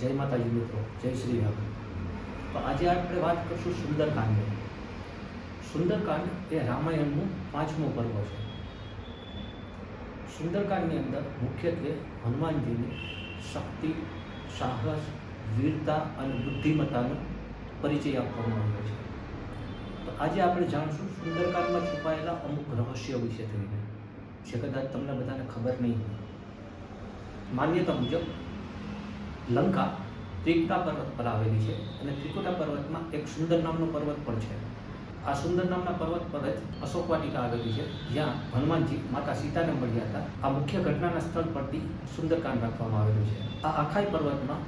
જય માતાજી મિત્રો, જય શ્રી રામ તો આજે આપણે વાત કરશું સુંદરકાંડની સુંદરકાંડ એ રામાયણનું પાંચમું પર્વ છે. સુંદરકાંડની અંદર મુખ્યત્વે હનુમાનજીની શક્તિ, સાહસ, વીરતા અને બુદ્ધિમત્તાનો પરિચય આપવામાં આવ્યો છે. તો આજે આપણે જાણશું સુંદરકાંડમાં છુપાયેલા અમુક રહસ્યો વિશે થઈને. જે કદાચ તમને બધાને ખબર નહીં માન્યતા મુજબ લંકા ત્રિકુટા પર્વત પર આવેલી છે અને ત્રિકુટા પર્વતમાં એક સુંદર નામનો પર્વત પણ છે. આ સુંદર નામના પર્વત પર જ અશોક વાટિકા આવેલી છે. જ્યાં હનુમાનજી, માતા સીતાને મળ્યા હતા. આ મુખ્ય ઘટનાના સ્થળ પરથી સુંદરકાંડ રાખવામાં આવેલું છે. આ આખાઈ પર્વતમાં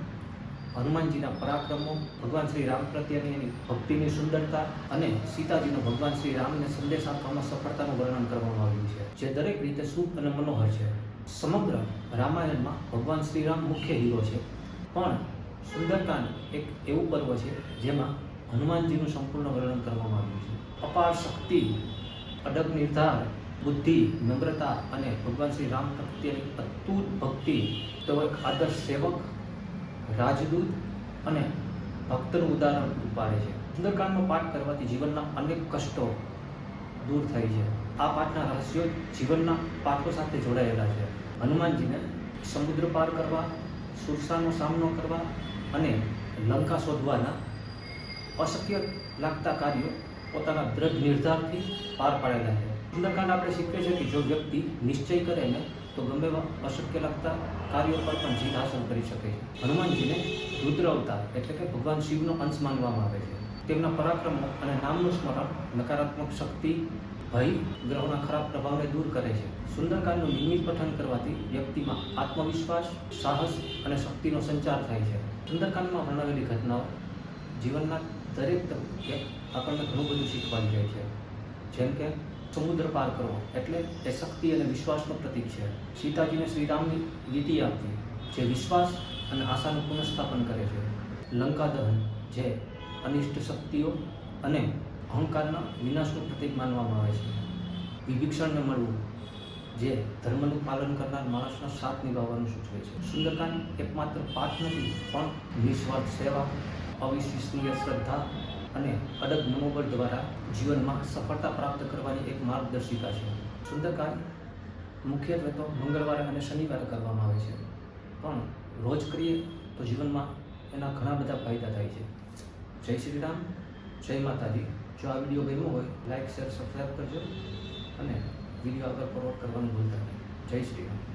હનુમાનજીના પરાક્રમો, ભગવાન શ્રી રામ પ્રત્યેની એની ભક્તિની સુંદરતા અને સીતાજીનો ભગવાન શ્રી રામને સંદેશ આપવામાં સફળતાનું વર્ણન કરવામાં આવ્યું છે, જે દરેક રીતે શુભ અને મનોહર છે. સમગ્ર રામાયણમાં ભગવાન શ્રી રામ મુખ્ય હીરો છે. પણ સુંદરકાંડ એક એવું પર્વ છે જેમાં હનુમાનજીનું સંપૂર્ણ વર્ણન કરવામાં આવ્યું છે. અપાર શક્તિ, અડગ નિર્ધાર, બુદ્ધિ, નમ્રતા અને ભગવાન શ્રી રામ પ્રત્યેની અતૂટ ભક્તિ તો એક આદર્શ સેવક, રાજદૂત અને ભક્તનું ઉદાહરણ પૂરું પાડે છે. સુંદરકાંડનો પાઠ કરવાથી જીવનના અનેક કષ્ટો દૂર થાય છે. આ પાઠના રહસ્યો જીવનના પાઠો સાથે જોડાયેલા છે. હનુમાનજીને સમુદ્ર પાર કરવા સુરસાનો સામનો કરવા અને લંકા શોધવાના અશક્ય લાગતા કાર્યો પોતાના દ્રઢ નિર્ધારથી પાર પાડેલા છે. સુંદરકાંડ આપણે શીખવે છે કે જો વ્યક્તિ નિશ્ચય કરે ને, તો ગમે અશક્ય લાગતા કાર્યો પર પણ જીત હાંસલ કરી શકે છે. હનુમાનજીને રુદ્ર અવતાર એટલે કે ભગવાન શિવનો અંશ માનવામાં આવે છે. તેમના પરાક્રમો અને નામનું સ્મરણ નકારાત્મક શક્તિ, ભય, ગ્રહોના ખરાબ પ્રભાવને દૂર કરે છે. સુંદરકાંડનું નિયમિત પઠન કરવાથી વ્યક્તિમાં આત્મવિશ્વાસ, સાહસ અને શક્તિનો સંચાર થાય છે. સુંદરકાંડમાં વર્ણવેલી ઘટનાઓ જીવનના દરેક તબક્કે આપણને ઘણું બધું શીખવાડી જાય છે. જેમ કે, સમુદ્ર પાર કરવો એટલે એ શક્તિ અને વિશ્વાસનું પ્રતીક છે. સીતાજીને શ્રીરામની લીટી આપવી, જે વિશ્વાસ અને આશાનું પુનઃસ્થાપન કરે છે. લંકા દહન, જે અનિષ્ટ શક્તિઓ અને અહંકારના વિનાશનું પ્રતીક માનવામાં આવે છે. વિભીક્ષણને મળવું, જે ધર્મનું પાલન કરનાર માણસનો સાથ નિભાવવાનું સૂચવે છે. સુંદરકાંડ એકમાત્ર પાઠ નથી, પણ નિસ્વાર્થ સેવા, અવિશ્વસનીય શ્રદ્ધા અને અડગ મનોબળ દ્વારા જીવનમાં સફળતા પ્રાપ્ત કરવાની એક માર્ગદર્શિકા છે. સુંદરકાંડ મુખ્યત્વે તો મંગળવારે અને શનિવારે કરવામાં આવે છે. પણ રોજ કરીએ તો જીવનમાં એના ઘણા બધા ફાયદા થાય છે. જય શ્રી રામ, જય માતાજી. જો આ વીડિયો ગમ્યો હોય લાઈક શેર સબસ્ક્રાઈબ કરજો અને વીડિયો આગળ ફોરવર્ડ કરવાનું ભૂલતા નહીં. જય શ્રી રામ.